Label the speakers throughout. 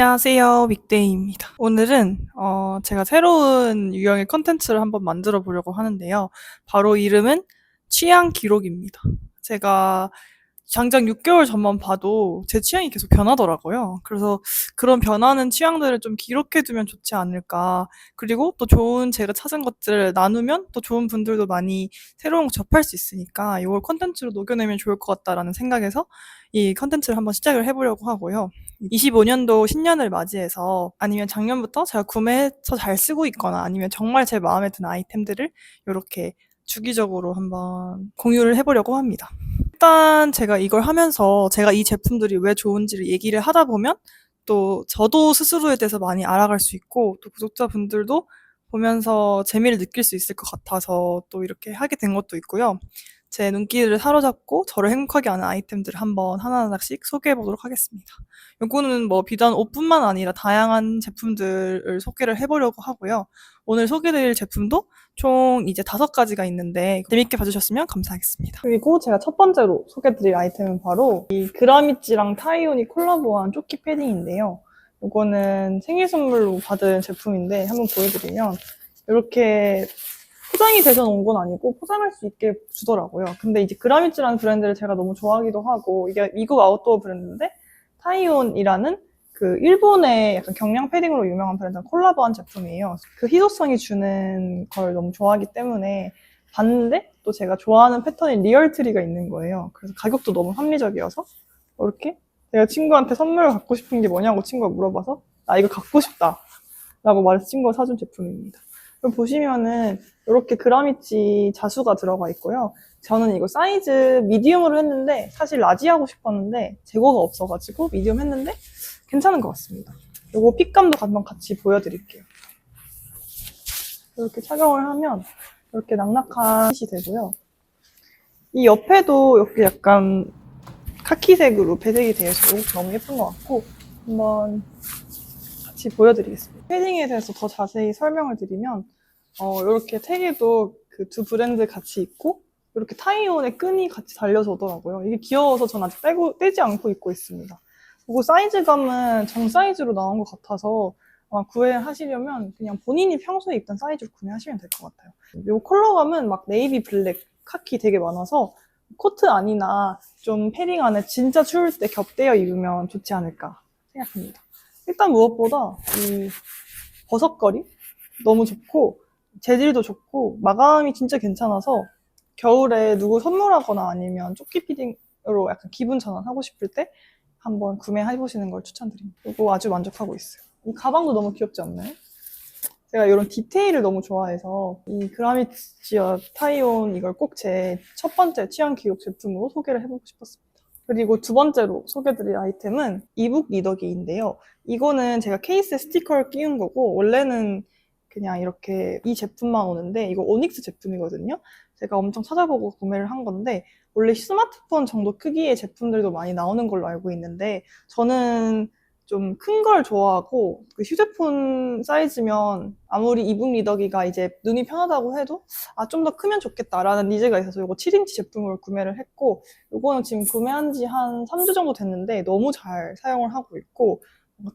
Speaker 1: 안녕하세요. 빅데이입니다. 오늘은 어, 제가 새로운 유형의 컨텐츠를 한번 만들어 보려고 하는데요. 바로 이름은 취향 기록입니다. 제가 장장 6개월 전만 봐도 제 취향이 계속 변하더라고요. 그래서 그런 변하는 취향들을 좀 기록해두면 좋지 않을까. 그리고 또 좋은 제가 찾은 것들을 나누면 또 좋은 분들도 많이 새로운 거 접할 수 있으니까 이걸 컨텐츠로 녹여내면 좋을 것 같다라는 생각에서 이 컨텐츠를 한번 시작을 해보려고 하고요. 25년도 신년을 맞이해서 아니면 작년부터 제가 구매해서 잘 쓰고 있거나 아니면 정말 제 마음에 드는 아이템들을 이렇게 주기적으로 한번 공유를 해보려고 합니다. 일단 제가 이걸 하면서 제가 이 제품들이 왜 좋은지를 얘기를 하다 보면 또 저도 스스로에 대해서 많이 알아갈 수 있고 또 구독자분들도 보면서 재미를 느낄 수 있을 것 같아서 또 이렇게 하게 된 것도 있고요. 제 눈길을 사로잡고 저를 행복하게 하는 아이템들을 한번 하나하나씩 소개해 보도록 하겠습니다. 요거는 뭐 비단 옷뿐만 아니라 다양한 제품들을 소개를 해보려고 하고요. 오늘 소개드릴 제품도 총 이제 다섯 가지가 있는데 재밌게 봐주셨으면 감사하겠습니다. 그리고 제가 첫 번째로 소개드릴 아이템은 바로 이 그라미찌랑 타이온이 콜라보한 조끼 패딩인데요. 요거는 생일 선물로 받은 제품인데 한번 보여드리면 이렇게 포장이 돼서 온 건 아니고 포장할 수 있게 주더라고요. 근데 이제 그라미츠라는 브랜드를 제가 너무 좋아하기도 하고 이게 미국 아웃도어 브랜드인데 타이온이라는 그 일본의 약간 경량 패딩으로 유명한 브랜드랑 콜라보한 제품이에요. 그 희소성이 주는 걸 너무 좋아하기 때문에 봤는데 또 제가 좋아하는 패턴인 리얼트리가 있는 거예요. 그래서 가격도 너무 합리적이어서 이렇게 제가 친구한테 선물을 갖고 싶은 게 뭐냐고 친구가 물어봐서 나 이거 갖고 싶다 라고 말해서 친구가 사준 제품입니다. 그럼 보시면은 이렇게 그라미치 자수가 들어가 있고요. 저는 이거 사이즈 미디움으로 했는데 사실 라지 하고 싶었는데 재고가 없어가지고 미디움 했는데 괜찮은 것 같습니다. 이거 핏감도 한번 같이 보여드릴게요. 이렇게 착용을 하면 이렇게 낙낙한 핏이 되고요. 이 옆에도 이렇게 약간 카키색으로 배색이 되어 있어서 이것도 너무 예쁜 것 같고 한번 같이 보여드리겠습니다. 패딩에 대해서 더 자세히 설명을 드리면 어, 이렇게 택에도 그 두 브랜드 같이 있고 이렇게 타이온의 끈이 같이 달려서 오더라고요. 이게 귀여워서 전 아직 떼고, 떼지 않고 입고 있습니다. 그리고 사이즈감은 정 사이즈로 나온 것 같아서 아마 구매하시려면 그냥 본인이 평소에 입던 사이즈로 구매하시면 될 것 같아요. 이 컬러감은 막 네이비 블랙, 카키 되게 많아서 코트 안이나 좀 패딩 안에 진짜 추울 때 겹대어 입으면 좋지 않을까 생각합니다. 일단 무엇보다 이 버섯거리 너무 좋고 재질도 좋고 마감이 진짜 괜찮아서 겨울에 누구 선물하거나 아니면 조끼 피딩으로 약간 기분 전환하고 싶을 때 한번 구매해 보시는 걸 추천드립니다. 그리고 아주 만족하고 있어요. 이 가방도 너무 귀엽지 않나요? 제가 이런 디테일을 너무 좋아해서 이 그라미치와 타이온 이걸 꼭 제 첫 번째 취향 기록 제품으로 소개를 해보고 싶었습니다. 그리고 두 번째로 소개드릴 아이템은 이북 리더기인데요. 이거는 제가 케이스에 스티커를 끼운 거고 원래는 그냥 이렇게 이 제품만 오는데 이거 오닉스 제품이거든요. 제가 엄청 찾아보고 구매를 한 건데 원래 스마트폰 정도 크기의 제품들도 많이 나오는 걸로 알고 있는데 저는 좀 큰 걸 좋아하고 그 휴대폰 사이즈면 아무리 이북 리더기가 이제 눈이 편하다고 해도 아 좀 더 크면 좋겠다라는 니즈가 있어서 이거 7인치 제품을 구매를 했고 이거는 지금 구매한 지 한 3주 정도 됐는데 너무 잘 사용을 하고 있고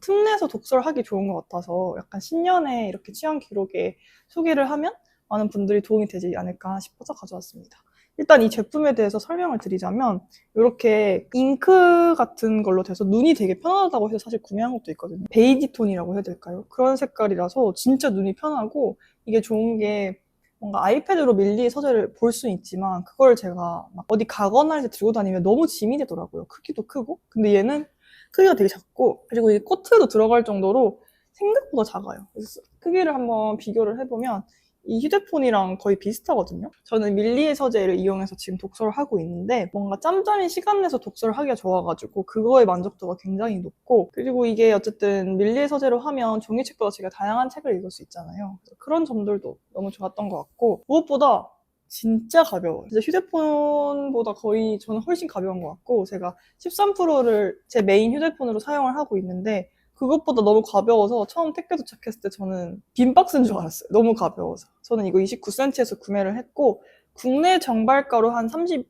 Speaker 1: 틈내서 독서를 하기 좋은 것 같아서 약간 신년에 이렇게 취향 기록에 소개를 하면 많은 분들이 도움이 되지 않을까 싶어서 가져왔습니다. 일단 이 제품에 대해서 설명을 드리자면 이렇게 잉크 같은 걸로 돼서 눈이 되게 편하다고 해서 사실 구매한 것도 있거든요. 베이지 톤이라고 해야 될까요? 그런 색깔이라서 진짜 눈이 편하고 이게 좋은 게 뭔가 아이패드로 밀리 서재를 볼 수는 있지만 그걸 제가 막 어디 가거나 할 때 들고 다니면 너무 짐이 되더라고요. 크기도 크고. 근데 얘는 크기가 되게 작고 그리고 이 코트도 들어갈 정도로 생각보다 작아요. 그래서 크기를 한번 비교를 해보면 이 휴대폰이랑 거의 비슷하거든요. 저는 밀리의 서재를 이용해서 지금 독서를 하고 있는데 뭔가 짬짬이 시간 내서 독서를 하기가 좋아가지고 그거의 만족도가 굉장히 높고 그리고 이게 어쨌든 밀리의 서재로 하면 종이책보다 제가 다양한 책을 읽을 수 있잖아요. 그런 점들도 너무 좋았던 것 같고 무엇보다 진짜 가벼워요. 진짜 휴대폰보다 거의 저는 훨씬 가벼운 것 같고 제가 13%를 제 메인 휴대폰으로 사용을 하고 있는데 그것보다 너무 가벼워서 처음 택배 도착했을 때 저는 빈 박스인 줄 알았어요. 너무 가벼워서. 저는 이거 29cm에서 구매를 했고 국내 정발가로 한 30,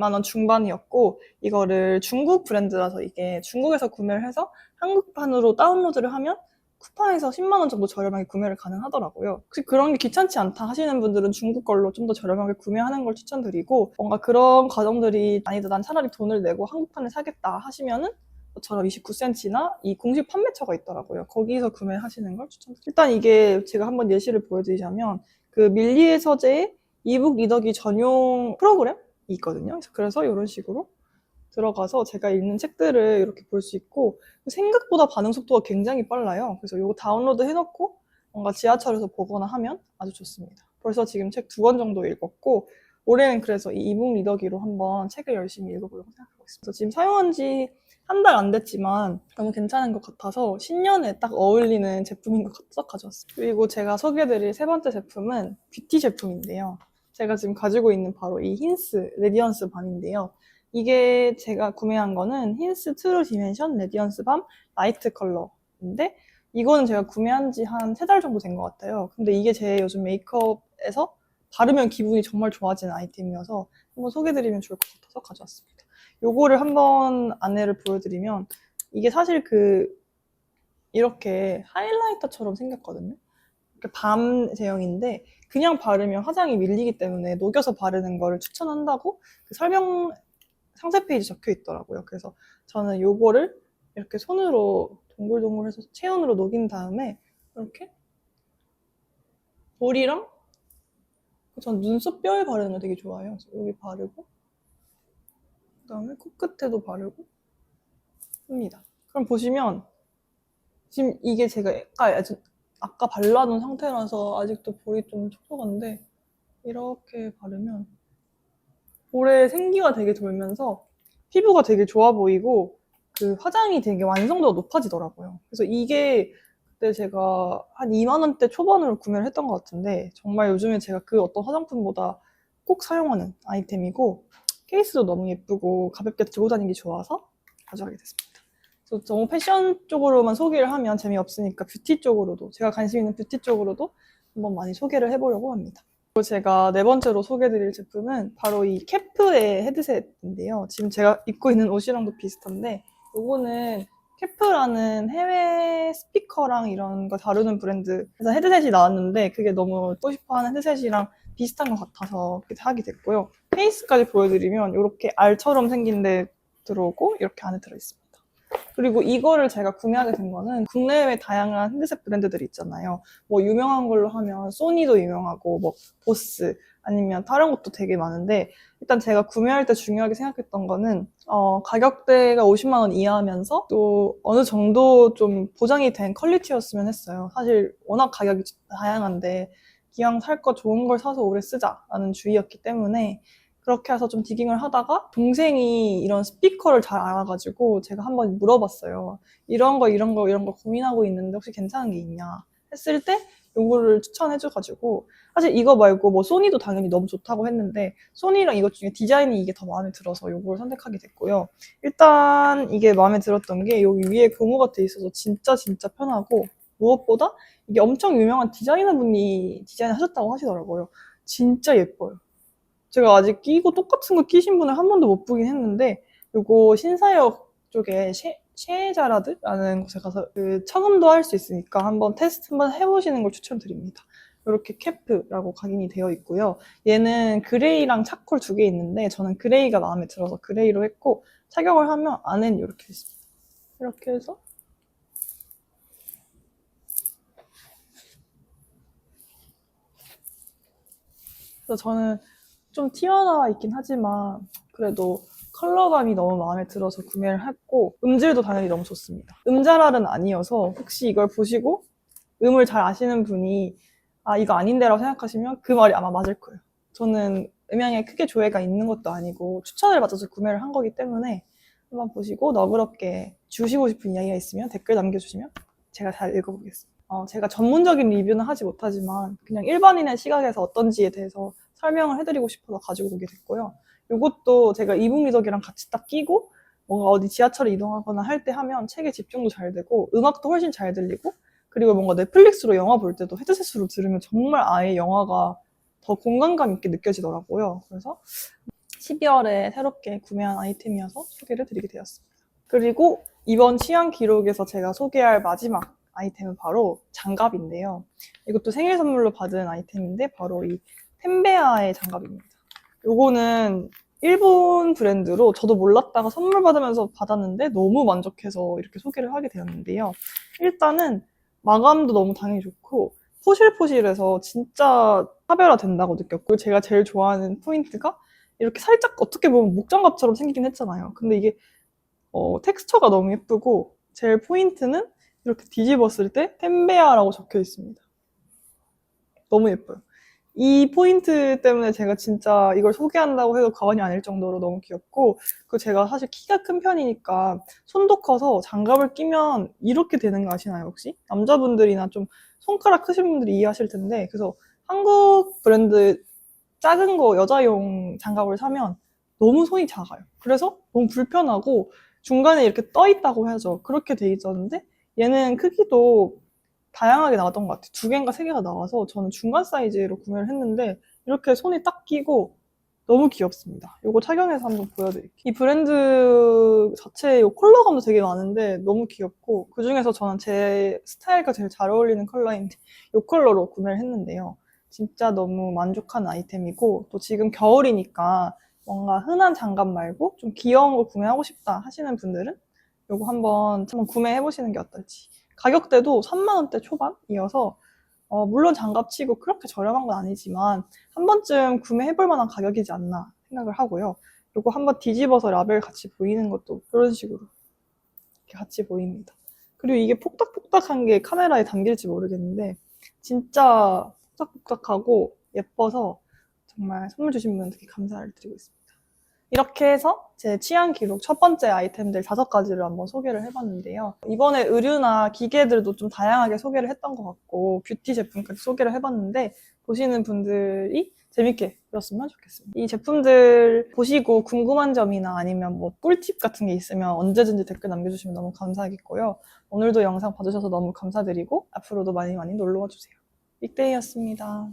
Speaker 1: 원 중반이었고 이거를 중국 브랜드라서 이게 중국에서 구매를 해서 한국판으로 다운로드를 하면 쿠팡에서 10만 원 정도 저렴하게 구매를 가능하더라고요. 혹시 그런 게 귀찮지 않다 하시는 분들은 중국 걸로 좀 더 저렴하게 구매하는 걸 추천드리고 뭔가 그런 과정들이 아니다 난 차라리 돈을 내고 한국판을 사겠다 하시면은 저 처럼 29cm나 이 공식 판매처가 있더라고요. 거기서 구매하시는 걸 추천드립니다. 일단 이게 제가 한번 예시를 보여드리자면 그 밀리의 서재에 이북 리더기 전용 프로그램이 있거든요. 그래서 이런 식으로 들어가서 제가 읽는 책들을 이렇게 볼 수 있고 생각보다 반응 속도가 굉장히 빨라요. 그래서 이거 다운로드 해놓고 뭔가 지하철에서 보거나 하면 아주 좋습니다. 벌써 지금 책 두 권 정도 읽었고 올해는 그래서 이 이북 리더기로 한번 책을 열심히 읽어보려고 생각하고 있습니다. 지금 사용한 지 한 달 안 됐지만 너무 괜찮은 것 같아서 신년에 딱 어울리는 제품인 것 같아서 가져왔어요. 그리고 제가 소개해드릴 세 번째 제품은 뷰티 제품인데요. 제가 지금 가지고 있는 바로 이 힌스 레디언스 밤인데요. 이게 제가 구매한 거는 힌스 트루 디멘션 레디언스 밤 라이트 컬러인데 이거는 제가 구매한 지 한 세 달 정도 된 것 같아요. 근데 이게 제 요즘 메이크업에서 바르면 기분이 정말 좋아지는 아이템이어서 한번 소개드리면 좋을 것 같아서 가져왔습니다. 요거를 한번 안내를 보여드리면 이게 사실 그 이렇게 하이라이터처럼 생겼거든요. 이렇게 밤 제형인데 그냥 바르면 화장이 밀리기 때문에 녹여서 바르는 거를 추천한다고 그 설명 상세 페이지 적혀 있더라고요. 그래서 저는 요거를 이렇게 손으로 동글동글해서 체온으로 녹인 다음에 이렇게 볼이랑 전 눈썹 뼈에 바르는 거 되게 좋아해요. 여기 바르고 그다음에 코끝에도 바르고 합니다. 그럼 보시면 지금 이게 제가 아까, 아직- 아까 발라놓은 상태라서 아직도 볼이 좀 촉촉한데 이렇게 바르면 볼에 생기가 되게 돌면서 피부가 되게 좋아 보이고 그 화장이 되게 완성도가 높아지더라고요. 그래서 이게 그때 제가 한 2만 원대 초반으로 구매를 했던 것 같은데 정말 요즘에 제가 그 어떤 화장품보다 꼭 사용하는 아이템이고 케이스도 너무 예쁘고 가볍게 들고 다니기 좋아서 가져가게 됐습니다. 그래서 너무 패션 쪽으로만 소개를 하면 재미없으니까 뷰티 쪽으로도 제가 관심 있는 뷰티 쪽으로도 한번 많이 소개를 해보려고 합니다. 그리고 제가 네 번째로 소개해드릴 제품은 바로 이 캐프의 헤드셋인데요. 지금 제가 입고 있는 옷이랑도 비슷한데 요거는 캐프라는 해외 스피커랑 이런 거 다루는 브랜드에서 헤드셋이 나왔는데 그게 너무 쓰고 싶어하는 헤드셋이랑 비슷한 것 같아서 이렇게 하게 됐고요. 케이스까지 보여드리면 이렇게 알처럼 생긴 데 들어오고 이렇게 안에 들어있습니다. 그리고 이거를 제가 구매하게 된 거는 국내외 다양한 헤드셋 브랜드들이 있잖아요. 뭐 유명한 걸로 하면 소니도 유명하고 뭐 보스 아니면 다른 것도 되게 많은데 일단 제가 구매할 때 중요하게 생각했던 거는 어, 가격대가 50만 원 이하면서 또 어느 정도 좀 보장이 된 퀄리티였으면 했어요. 사실 워낙 가격이 다양한데 기왕 살 거 좋은 걸 사서 오래 쓰자라는 주의였기 때문에 그렇게 해서 좀 디깅을 하다가 동생이 이런 스피커를 잘 알아가지고 제가 한번 물어봤어요. 이런 거 이런 거 이런 거 고민하고 있는데 혹시 괜찮은 게 있냐 했을 때 요거를 추천해줘가지고 사실 이거 말고 뭐 소니도 당연히 너무 좋다고 했는데 소니랑 이것 중에 디자인이 이게 더 마음에 들어서 요걸 선택하게 됐고요. 일단 이게 마음에 들었던 게 여기 위에 고무가 돼 있어서 진짜 진짜 편하고 무엇보다 이게 엄청 유명한 디자이너 분이 디자인 하셨다고 하시더라고요. 진짜 예뻐요. 제가 아직 끼고 똑같은 거 끼신 분을 한 번도 못 보긴 했는데 요거 신사역 쪽에 셰, 셰자라드라는 곳에 가서 그 처음도 할 수 있으니까 한번 테스트 한번 해보시는 걸 추천드립니다. 이렇게 캐프라고 각인이 되어 있고요. 얘는 그레이랑 차콜 두 개 있는데 저는 그레이가 마음에 들어서 그레이로 했고 착용을 하면 안에는 이렇게 있습니다. 이렇게 해서 그래서 저는 좀 튀어나와 있긴 하지만 그래도 컬러감이 너무 마음에 들어서 구매를 했고 음질도 당연히 너무 좋습니다. 음자랄은 아니어서 혹시 이걸 보시고 음을 잘 아시는 분이 아 이거 아닌데라고 생각하시면 그 말이 아마 맞을 거예요. 저는 음향에 크게 조회가 있는 것도 아니고 추천을 받아서 구매를 한 거기 때문에 한번 보시고 너그럽게 주시고 싶은 이야기가 있으면 댓글 남겨주시면 제가 잘 읽어보겠습니다. 어, 제가 전문적인 리뷰는 하지 못하지만 그냥 일반인의 시각에서 어떤지에 대해서 설명을 해드리고 싶어서 가지고 오게 됐고요. 이것도 제가 이북 리더기랑 같이 딱 끼고 뭔가 어디 지하철에 이동하거나 할 때 하면 책에 집중도 잘 되고 음악도 훨씬 잘 들리고 그리고 뭔가 넷플릭스로 영화 볼 때도 헤드셋으로 들으면 정말 아예 영화가 더 공간감 있게 느껴지더라고요. 그래서 12월에 새롭게 구매한 아이템이어서 소개를 드리게 되었습니다. 그리고 이번 취향 기록에서 제가 소개할 마지막 아이템은 바로 장갑인데요. 이것도 생일 선물로 받은 아이템인데 바로 이 템베아의 장갑입니다. 요거는 일본 브랜드로 저도 몰랐다가 선물 받으면서 받았는데 너무 만족해서 이렇게 소개를 하게 되었는데요. 일단은 마감도 너무 당연히 좋고 포실포실해서 진짜 차별화 된다고 느꼈고 제가 제일 좋아하는 포인트가 이렇게 살짝 어떻게 보면 목장갑처럼 생기긴 했잖아요. 근데 이게 어, 텍스처가 너무 예쁘고 제일 포인트는 이렇게 뒤집었을 때 템베아라고 적혀 있습니다. 너무 예뻐요. 이 포인트 때문에 제가 진짜 이걸 소개한다고 해도 과언이 아닐 정도로 너무 귀엽고 그 제가 사실 키가 큰 편이니까 손도 커서 장갑을 끼면 이렇게 되는 거 아시나요 혹시? 남자분들이나 좀 손가락 크신 분들이 이해하실 텐데 그래서 한국 브랜드 작은 거 여자용 장갑을 사면 너무 손이 작아요. 그래서 너무 불편하고 중간에 이렇게 떠 있다고 해야죠. 그렇게 돼 있었는데 얘는 크기도 다양하게 나왔던 것 같아요. 두 개인가 세 개가 나와서 저는 중간 사이즈로 구매를 했는데 이렇게 손이 딱 끼고 너무 귀엽습니다. 이거 착용해서 한번 보여드릴게요. 이 브랜드 자체의 이 컬러감도 되게 많은데 너무 귀엽고 그 중에서 저는 제 스타일과 제일 잘 어울리는 컬러인데 이 컬러로 구매를 했는데요. 진짜 너무 만족한 아이템이고 또 지금 겨울이니까 뭔가 흔한 장갑 말고 좀 귀여운 거 구매하고 싶다 하시는 분들은 이거 한번 한번 구매해 보시는 게 어떨지. 가격대도 3만 원대 초반이어서 어, 물론 장갑치고 그렇게 저렴한 건 아니지만 한 번쯤 구매해 볼 만한 가격이지 않나 생각을 하고요. 이거 한번 뒤집어서 라벨 같이 보이는 것도 이런 식으로 이렇게 같이 보입니다. 그리고 이게 폭닥폭닥한 게 카메라에 담길지 모르겠는데 진짜 폭닥폭닥하고 예뻐서 정말 선물 주신 분들께 감사를 드리고 있습니다. 이렇게 해서 제 취향 기록 첫 번째 아이템들 다섯 가지를 한번 소개를 해봤는데요. 이번에 의류나 기계들도 좀 다양하게 소개를 했던 것 같고 뷰티 제품까지 소개를 해봤는데 보시는 분들이 재밌게 보셨으면 좋겠습니다. 이 제품들 보시고 궁금한 점이나 아니면 뭐 꿀팁 같은 게 있으면 언제든지 댓글 남겨주시면 너무 감사하겠고요. 오늘도 영상 봐주셔서 너무 감사드리고 앞으로도 많이 많이 놀러와 주세요. 빅데이였습니다.